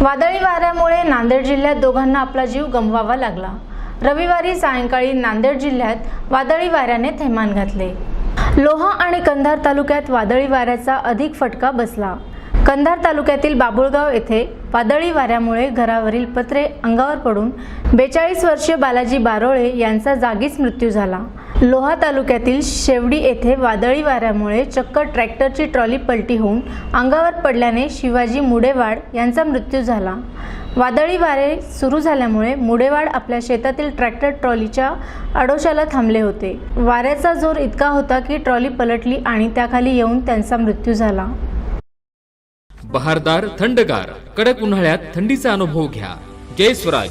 वादळी वाऱ्यामुळे नांदेड जिल्ह्यात दोघांना आपला जीव गमवावा लागला. रविवारी सायंकाळी नांदेड जिल्ह्यात वादळी वाऱ्याने थैमान घातले. लोहा आणि कंधार तालुक्यात वादळी वाऱ्याचा अधिक फटका बसला. कंधार तालुक्यातील बाबुळगाव येथे वादळी वाऱ्यामुळे घरावरील पत्रे अंगावर पडून बेचाळीस वर्षीय बालाजी बारोळे यांचा जागीच मृत्यू झाला. लोहा तालुक्यातील शेवडी येथे वादळी वाऱ्यामुळे चक्क ट्रॅक्टरची ट्रॉली पलटी होऊन अंगावर पडल्याने शिवाजी मुडेवाड यांचा मृत्यू झाला. वादळी वारे सुरू झाल्यामुळे मुडेवाड आपल्या शेतातील ट्रॅक्टर ट्रॉलीच्या आडोशाला थांबले होते. वाऱ्याचा जोर इतका होता की ट्रॉली पलटली आणि त्याखाली येऊन त्यांचा मृत्यू झाला. बहारदार थंडगार कडक उन्हाळ्यात थंडीचा अनुभव घ्या. Jai Swaraj.